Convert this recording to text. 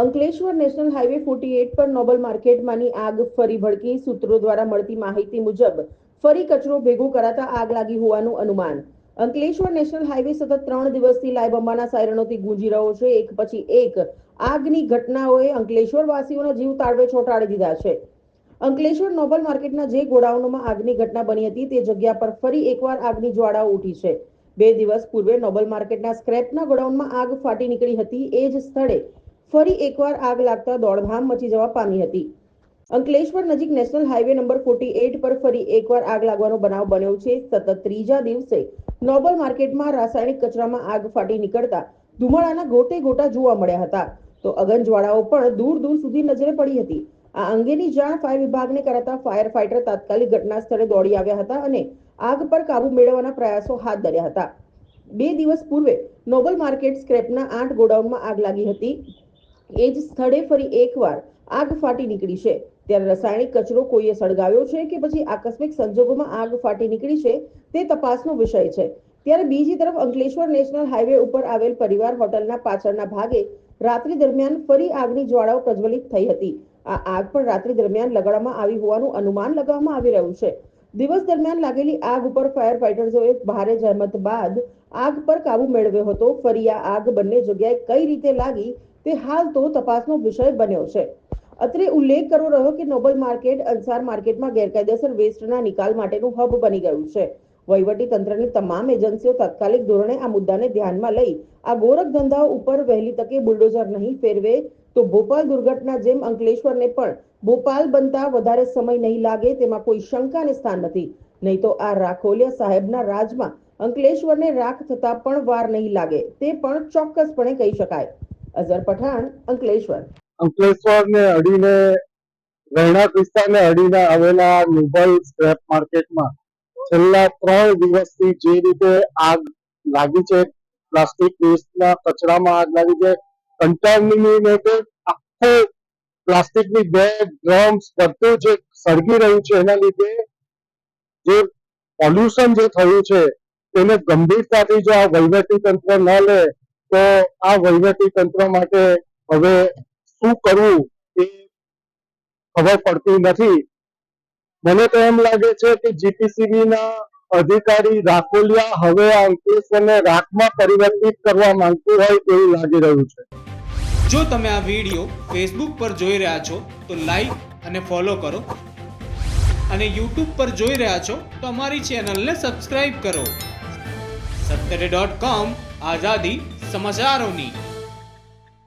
Ankleshwar national highway forty eight પર Noble માર્કેટમાંની આગ ફરી ભડકી સૂત્રો દ્વારા મળતી માહિતી મુજબ ફરી કચરો ભેગો કરાતા આગ લાગી હોવાનું અનુમાન. અંકલેશ્વર નેશનલ હાઈવે સતત ત્રણ દિવસથી લાયબંબાના અંબાના સાયરનોથી ગુંજી રહ્યો છે. એક પછી એક આગની ઘટનાઓએ અંકલેશ્વર વાસીઓના જીવ તાળવે ચોંટાડી દીધા છે. અંકલેશ્વર નોબલ માર્કેટના જે ગોડાઉનોમાં આગની ઘટના બની હતી તે જગ્યા પર ફરી એકવાર આગની જ્વાળાઓ ઉઠી છે. બે દિવસ પૂર્વે નોબલ માર્કેટના સ્ક્રેપના ગોડાઉનમાં આગ ફાટી નીકળી હતી. એ જ સ્થળે ફરી એકવાર આગ લાગતા દોડધામ મચી જવા પામી હતી. અંકલેશ્વર નજીક national highway number forty eight પર ફરી એકવાર આગ લાગવાનો બનાવ બન્યો છે. સતત ત્રીજા દિવસે નોબલ માર્કેટમાં રાસાયણિક કચરામાં આગ ફાટી નીકળતા ધુમાડાના ગોટે ગોટા જોવા મળ્યા હતા. તો અગનજ્વાળાઓ પણ દૂર દૂર સુધી નજરે પડી હતી. આ અંગેની જાણ ફાયર વિભાગને કરાતા ફાયર ફાઈટર તાત્કાલિક ઘટના સ્થળે દોડી આવ્યા હતા અને આગ પર કાબુ મેળવવાના પ્રયાસો હાથ ધર્યા હતા. બે દિવસ પૂર્વે નોબલ માર્કેટ સ્ક્રેપના આઠ ગોડાઉનમાં આગ લાગી હતી. એ જ સ્થળે ફરી એકવાર આગ ફાટી નીકળી છે. ત્યારે રાસાયણિક કચરો કોઈએ સળગાવ્યો છે કે પછી આકસ્મિક સંજોગોમાં આગ ફાટી નીકળી છે તે તપાસનો વિષય છે. ત્યારે બીજી તરફ અંકલેશ્વર નેશનલ હાઈવે ઉપર આવેલ પરિવાર હોટલના પાછળના ભાગે રાત્રિ દરમિયાન ફરી આગની જ્વાળાઓ પ્રજ્વલિત થઈ હતી. આ આગ પણ રાત્રિ દરમિયાન લગાડવામાં આવી હોવાનું અનુમાન લગાવવામાં આવી રહ્યું છે. દિવસ દરમિયાન લાગેલી આગ ઉપર ફાયર ફાઈટર્સોએ ભારે જહેમત બાદ આગ પર કાબુ મેળવ્યો હતો. ફરી આ આગ બંને જગ્યાએ કઈ રીતે લાગી તે હાલ તો તપાસનો વિષય બન્યો છે. અત્રે ઉલ્લેખ કરવો રહ્યો કે નોબલ માર્કેટ, અંસાર માર્કેટમાં ગેરકાયદેસર વેસ્ટના નિકાલ માટેનું હબ બની ગયું છે. વહીવટી તંત્રની તમામ એજન્સીઓ તાત્કાલિક ધોરણે આ મુદ્દાને ધ્યાનમાં લઈ આ ગોરખ ધંધાઓ ઉપર વહેલી તકે બુલડોઝર નહીં ફેરવે તો ભોપાલ દુર્ઘટના જેમ અંકલેશ્વરને પણ ભોપાલ બનતા વધારે સમય નહીં લાગે તેમાં કોઈ શંકાને સ્થાન નથી. નહીં તો આ રાખોલિયા સાહેબના રાજમાં અંકલેશ્વરને રાખ થતા પણ વાર નહીં લાગે. તે પણ ચોક્કસપણે કહી શકાય. અઝર પઠાણ, અંકલેશ્વર. અંકલેશ્વરને અડીને, રહેણાંક વિસ્તારને અડીને આવેલા નોબલ સ્ક્રેપ માર્કેટમાં છેલ્લા ત્રણ દિવસથી જે રીતે આગ લાગી છે, પ્લાસ્ટિક વેસ્ટના કચરામાં આગ લાગી છે કન્ટામિનેટેડ આખો પ્લાસ્ટિકની બેગ, ડ્રમ્સ બધું જે સળગી રહ્યું છે એના લીધે જે પોલ્યુશન જે થયું છે તેને ગંભીરતાથી જો આ વહીવટી તંત્ર ન લે, તો આ વહીવટી તંત્ર માટે હવે શું કરવું એ ખબર પડતી નથી. મને તો એમ લાગે છે કે જીપીસીબી ના અધિકારી રાખોલિયા હવે આ અંકલેશ્વરને રાખમાં પરિવર્તિત કરવા માંગતું હોય તેવું લાગી રહ્યું છે. જો તમે આ વીડિયો ફેસબુક પર જોઈ રહ્યા છો, તો લાઈક અને ફોલો કરો. અને યુટ્યુબ પર જોઈ રહ્યા છો, તો અમારી ચેનલને સબસ્ક્રાઇબ કરો. સત્તરે ડોટ કોમ આઝાદી સમાચારોની.